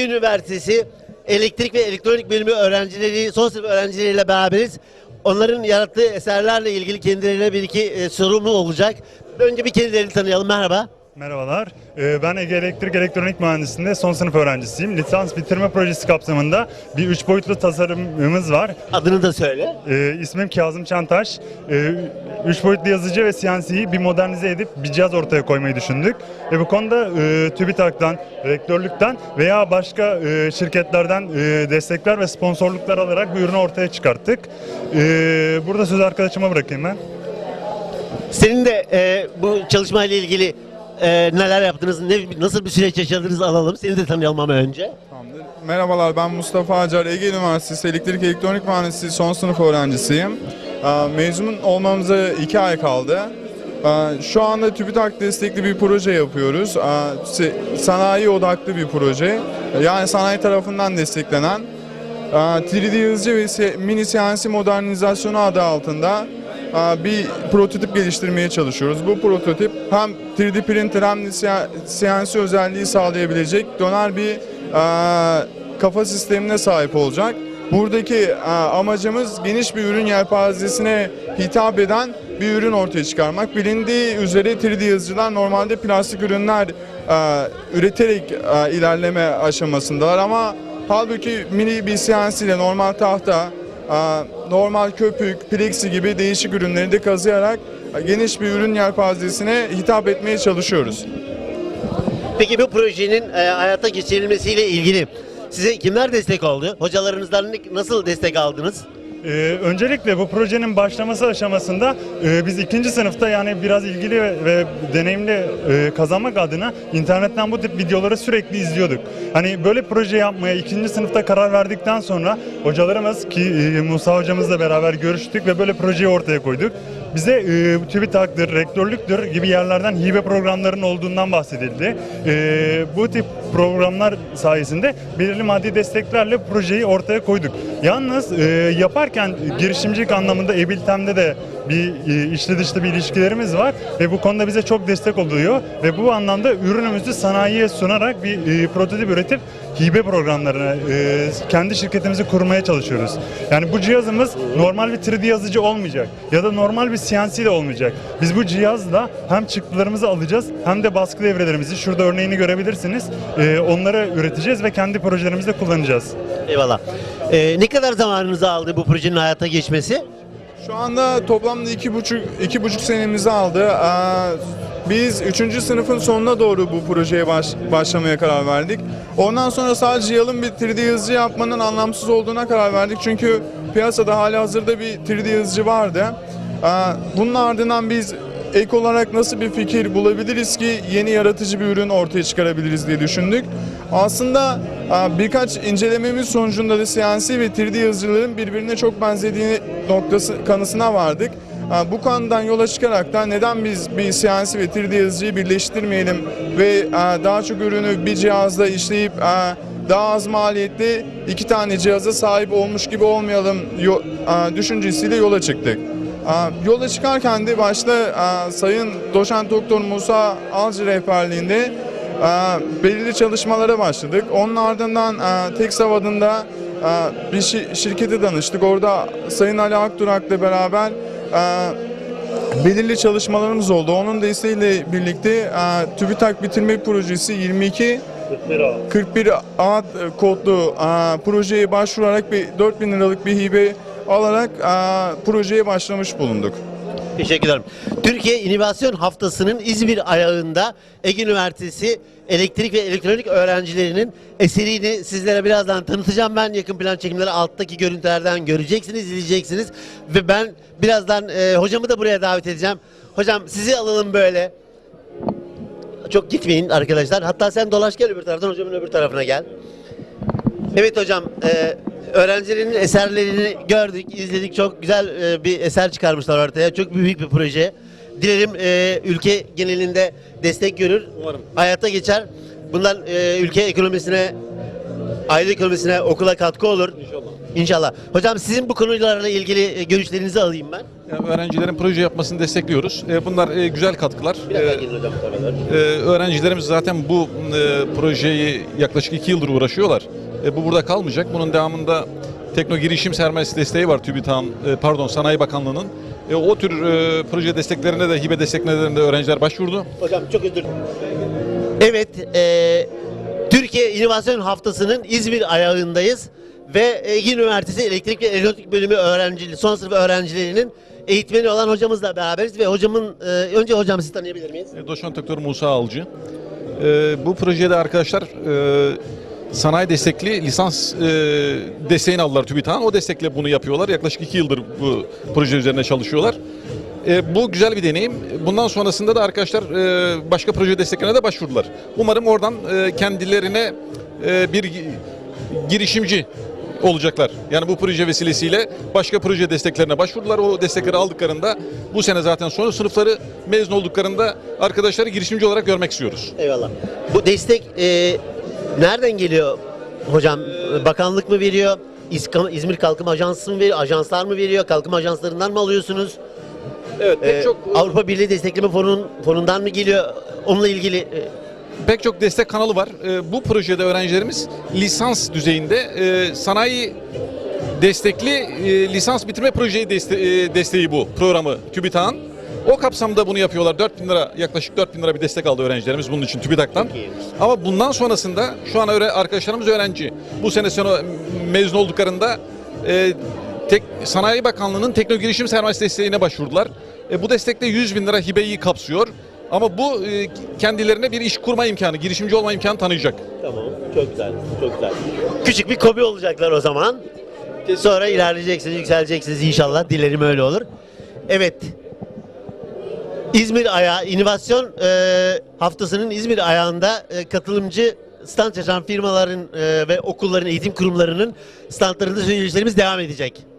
Üniversitesi Elektrik ve Elektronik Bölümü öğrencileri, son sınıf öğrencileriyle beraberiz. Onların yarattığı eserlerle ilgili kendilerine bir iki e, sorumu olacak. Önce bir kendilerini tanıyalım. Merhaba. Merhabalar. Ee, Ben Ege Elektrik Elektronik Mühendisliğinde son sınıf öğrencisiyim. Lisans bitirme projesi kapsamında bir üç boyutlu tasarımımız var. Adını da söyle. Ee, İsmim Kazım Çantaş. Ee, Üç boyutlu yazıcı ve CNC'yi bir modernize edip bir cihaz ortaya koymayı düşündük. Ve bu konuda e, TÜBİTAK'tan, rektörlükten veya başka e, şirketlerden e, destekler ve sponsorluklar alarak bu ürünü ortaya çıkarttık. Burada sözü arkadaşıma bırakayım ben. Senin de e, bu çalışmayla ilgili e, neler yaptınız, ne, nasıl bir süreç yaşadınız alalım. Seni de tanıyalım ama önce. Tamamdır. Merhabalar ben Mustafa Acar Ege Üniversitesi Elektrik Elektronik Mühendisliği son sınıf öğrencisiyim. Aa, Mezun olmamıza iki ay kaldı. Aa, Şu anda TÜBİTAK destekli bir proje yapıyoruz. Sanayi odaklı bir proje. Yani sanayi tarafından desteklenen. Aa, 3D yazıcı ve mini CNC modernizasyonu adı altında bir prototip geliştirmeye çalışıyoruz. Bu prototip hem 3D printer hem de CNC özelliği sağlayabilecek döner bir kafa sistemine sahip olacak. Buradaki amacımız geniş bir ürün yelpazesine hitap eden bir ürün ortaya çıkarmak. Bilindiği üzere 3D yazıcılar normalde plastik ürünler üreterek ilerleme aşamasındalar ama halbuki mini bir CNC ile normal tahta, normal köpük, plexi gibi değişik ürünleri de kazıyarak geniş bir ürün yelpazesine hitap etmeye çalışıyoruz. Peki bu projenin e, hayata geçirilmesiyle ilgili size kimler destek oldu? Hocalarınızdan nasıl destek aldınız? Ee, öncelikle bu projenin başlaması aşamasında e, biz ikinci sınıfta yani biraz ilgili ve, deneyimli e, kazanmak adına internetten bu tip videoları sürekli izliyorduk. Hani böyle proje yapmaya ikinci sınıfta karar verdikten sonra hocalarımız ki e, Musa hocamızla beraber görüştük ve böyle projeyi ortaya koyduk. Bize e, TÜBİTAK'tır, rektörlüktür gibi yerlerden hibe programlarının olduğundan bahsedildi. E, bu tip programlar sayesinde belirli maddi desteklerle projeyi ortaya koyduk. Yalnız e, yaparken girişimcilik anlamında Ebiltem'de de bir e, içli dışlı bir ilişkilerimiz var ve bu konuda bize çok destek oluyor ve bu anlamda ürünümüzü sanayiye sunarak bir e, prototip üretip hibe programlarını e, kendi şirketimizi kurmaya çalışıyoruz. Yani bu cihazımız normal bir 3D yazıcı olmayacak ya da normal bir CNC de olmayacak. Biz bu cihazla hem çıktılarımızı alacağız hem de baskı devrelerimizi şurada örneğini görebilirsiniz. E, onları üreteceğiz ve kendi projelerimizde kullanacağız. Eyvallah. E, ne kadar zamanınızı aldı bu projenin hayata geçmesi? Şu anda toplamda iki buçuk, iki buçuk senemizi aldı. Aa, Biz üçüncü sınıfın sonuna doğru bu projeye baş, başlamaya karar verdik. Ondan sonra sadece yalın bir 3D yazıcı yapmanın anlamsız olduğuna karar verdik. Çünkü piyasada hali hazırda bir 3D yazıcı vardı. Aa, Bunun ardından biz ek olarak nasıl bir fikir bulabiliriz ki yeni yaratıcı bir ürün ortaya çıkarabiliriz diye düşündük. Aslında birkaç incelememiz sonucunda da CNC ve 3D yazıcıların birbirine çok benzediği noktası kanısına vardık. Bu konudan yola çıkarak da neden biz bir CNC ve 3D yazıcıyı birleştirmeyelim ve daha çok ürünü bir cihazda işleyip daha az maliyetli iki tane cihaza sahip olmuş gibi olmayalım düşüncesiyle yola çıktık. Aa, Yola çıkarken de başta aa, Sayın Doçent Doktor Musa Alcı rehberliğinde aa, belirli çalışmalara başladık. Onun ardından aa, Teksav adında bir şi- şirkete danıştık. Orada Sayın Ali Akdurak'la beraber belirli çalışmalarımız oldu. Onun desteğiyle birlikte TÜBİTAK bitirme projesi 22 41 A kodlu aa, projeye başvurarak bir 4000 liralık bir hibe alarak aa, projeye başlamış bulunduk. Teşekkür ederim. Türkiye İnovasyon Haftası'nın İzmir ayağında Ege Üniversitesi elektrik ve elektronik öğrencilerinin eserini sizlere birazdan tanıtacağım. Ben yakın plan çekimleri alttaki görüntülerden göreceksiniz, izleyeceksiniz. Ve ben birazdan e, hocamı da buraya davet edeceğim. Hocam sizi alalım böyle. Çok gitmeyin arkadaşlar. Hatta sen dolaş gel öbür taraftan, hocamın öbür tarafına gel. Evet hocam, e, öğrencilerin eserlerini gördük, izledik. Çok güzel e, bir eser çıkarmışlar ortaya. Çok büyük bir proje. Dilerim e, ülke genelinde destek görür. Umarım. Hayata geçer. Bundan e, ülke ekonomisine, aile ekonomisine, okula katkı olur. İnşallah. İnşallah. Hocam sizin bu konularla ilgili e, görüşlerinizi alayım ben. Yani öğrencilerin proje yapmasını destekliyoruz. E, Bunlar e, güzel katkılar. Biraz E, gelin hocam bu e, Öğrencilerimiz zaten bu e, projeyi yaklaşık iki yıldır uğraşıyorlar. E, Bu burada kalmayacak. Bunun devamında Tekno Girişim Sermayesi desteği var TÜBİTAK'ın, e, pardon Sanayi Bakanlığı'nın. E, O tür e, proje desteklerine de hibe desteklerine de öğrenciler başvurdu. Hocam çok özür dilerim. Evet, e, Türkiye İnovasyon Haftası'nın İzmir ayağındayız ve Ege Üniversitesi Elektrik ve Elektronik Bölümü öğrencili, son sınıf öğrencilerinin eğitmeni olan hocamızla beraberiz ve hocamın, e, önce hocam sizi tanıyabilir miyiz? E, Doçent Doktor Musa Alcı. E, bu projede arkadaşlar e, sanayi destekli lisans e, desteğini aldılar TÜBİTAK'ın. O destekle bunu yapıyorlar. Yaklaşık iki yıldır bu proje üzerine çalışıyorlar. E, bu güzel bir deneyim. Bundan sonrasında da arkadaşlar e, başka proje desteklerine de başvurdular. Umarım oradan e, kendilerine e, bir gi- girişimci olacaklar. Yani bu proje vesilesiyle başka proje desteklerine başvurdular. O destekleri aldıklarında bu sene zaten son sınıfları mezun olduklarında arkadaşları girişimci olarak görmek istiyoruz. Eyvallah. Bu destek e, nereden geliyor hocam? Bakanlık mı veriyor? İzmir Kalkınma Ajansı mı veriyor? Ajanslar mı veriyor? Kalkınma ajanslarından mı alıyorsunuz? Evet, E, Avrupa Birliği Destekleme Fonu'nun fonundan mı geliyor? Onunla ilgili e, pek çok destek kanalı var. Ee, bu projede öğrencilerimiz lisans düzeyinde e, sanayi destekli e, lisans bitirme projeyi deste- e, desteği bu programı TÜBİTAK'ın. O kapsamda bunu yapıyorlar. 4 bin lira yaklaşık 4 bin lira bir destek aldı öğrencilerimiz bunun için TÜBİTAK'tan. Ama bundan sonrasında şu an öğre- arkadaşlarımız öğrenci. Bu sene sonu mezun olduklarında e, tek, Sanayi Bakanlığı'nın Tekno Girişim Sermayesi desteğine başvurdular. E, bu destekte 100 bin lira hibeyi kapsıyor. Ama bu e, kendilerine bir iş kurma imkanı, girişimci olma imkanı tanıyacak. Tamam. Çok güzel. Çok güzel. Küçük bir kobi olacaklar o zaman. Sonra ilerleyeceksiniz, yükseleceksiniz inşallah. Dilerim öyle olur. Evet. İzmir ayağı, inovasyon e, haftasının İzmir ayağında e, katılımcı stand açan firmaların e, ve okulların, eğitim kurumlarının standlarında söyleşilerimiz devam edecek.